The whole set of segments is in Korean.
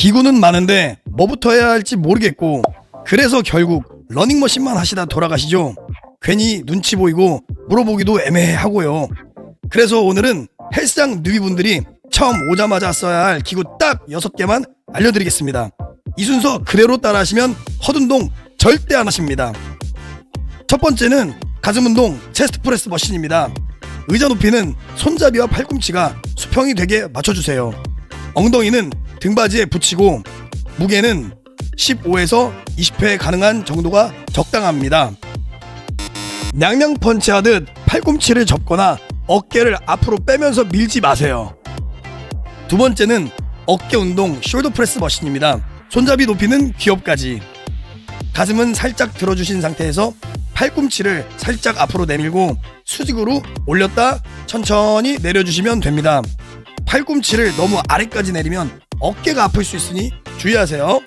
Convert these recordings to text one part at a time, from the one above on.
기구는 많은데 뭐부터 해야 할지 모르겠고 그래서 결국 러닝머신만 하시다 돌아가시죠. 괜히 눈치 보이고 물어보기도 애매하고요. 그래서 오늘은 헬스장 뉴비분들이 처음 오자마자 써야 할 기구 딱 6개만 알려드리겠습니다. 이 순서 그대로 따라하시면 헛운동 절대 안 하십니다. 첫 번째는 가슴 운동 체스트 프레스 머신입니다. 의자 높이는 손잡이와 팔꿈치가 수평이 되게 맞춰주세요. 엉덩이는 등받이에 붙이고 무게는 15에서 20회 가능한 정도가 적당합니다. 냥냥 펀치 하듯 팔꿈치를 접거나 어깨를 앞으로 빼면서 밀지 마세요. 두 번째는 어깨 운동 숄더 프레스 머신입니다. 손잡이 높이는 귀엽까지. 가슴은 살짝 들어주신 상태에서 팔꿈치를 살짝 앞으로 내밀고 수직으로 올렸다 천천히 내려주시면 됩니다. 팔꿈치를 너무 아래까지 내리면 어깨가 아플 수 있으니 주의하세요.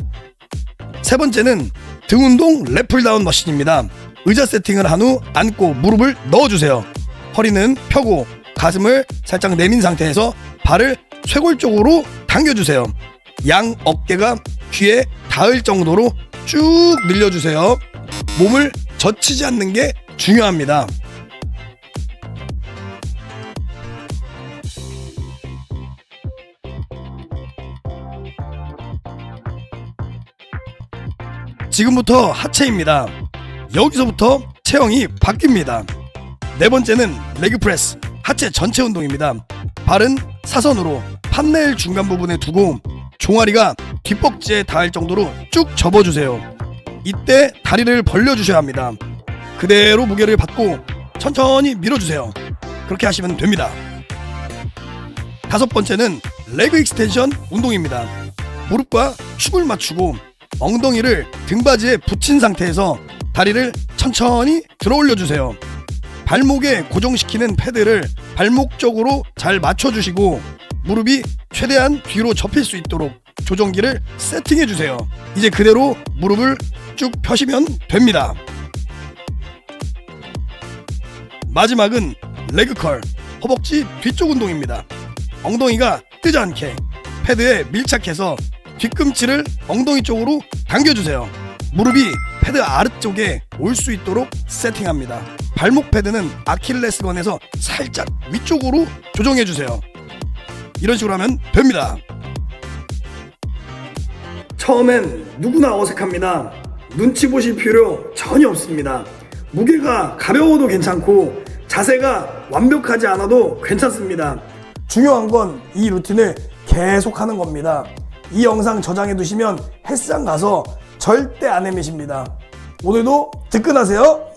세 번째는 등 운동 랩풀다운 머신입니다. 의자 세팅을 한 후 앉고 무릎을 넣어주세요. 허리는 펴고 가슴을 살짝 내민 상태에서 발을 쇄골 쪽으로 당겨주세요. 양 어깨가 귀에 닿을 정도로 쭉 늘려주세요. 몸을 젖히지 않는 게 중요합니다. 지금부터 하체입니다. 여기서부터 체형이 바뀝니다. 네 번째는 레그 프레스, 하체 전체 운동입니다. 발은 사선으로 판넬 중간 부분에 두고 종아리가 뒷벅지에 닿을 정도로 쭉 접어주세요. 이때 다리를 벌려주셔야 합니다. 그대로 무게를 받고 천천히 밀어주세요. 그렇게 하시면 됩니다. 다섯 번째는 레그 익스텐션 운동입니다. 무릎과 축을 맞추고 엉덩이를 등받이에 붙인 상태에서 다리를 천천히 들어 올려주세요. 발목에 고정시키는 패드를 발목 쪽으로 잘 맞춰주시고 무릎이 최대한 뒤로 접힐 수 있도록 조정기를 세팅해 주세요. 이제 그대로 무릎을 쭉 펴시면 됩니다. 마지막은 레그컬 허벅지 뒤쪽 운동입니다. 엉덩이가 뜨지 않게 패드에 밀착해서 뒤꿈치를 엉덩이 쪽으로 당겨주세요. 무릎이 패드 아래쪽에 올 수 있도록 세팅합니다. 발목 패드는 아킬레스건에서 살짝 위쪽으로 조정해주세요. 이런 식으로 하면 됩니다. 처음엔 누구나 어색합니다. 눈치 보실 필요 전혀 없습니다. 무게가 가벼워도 괜찮고 자세가 완벽하지 않아도 괜찮습니다. 중요한 건 이 루틴을 계속 하는 겁니다. 이 영상 저장해 두시면 헬스장 가서 절대 안 헤매십니다. 오늘도 득근하세요.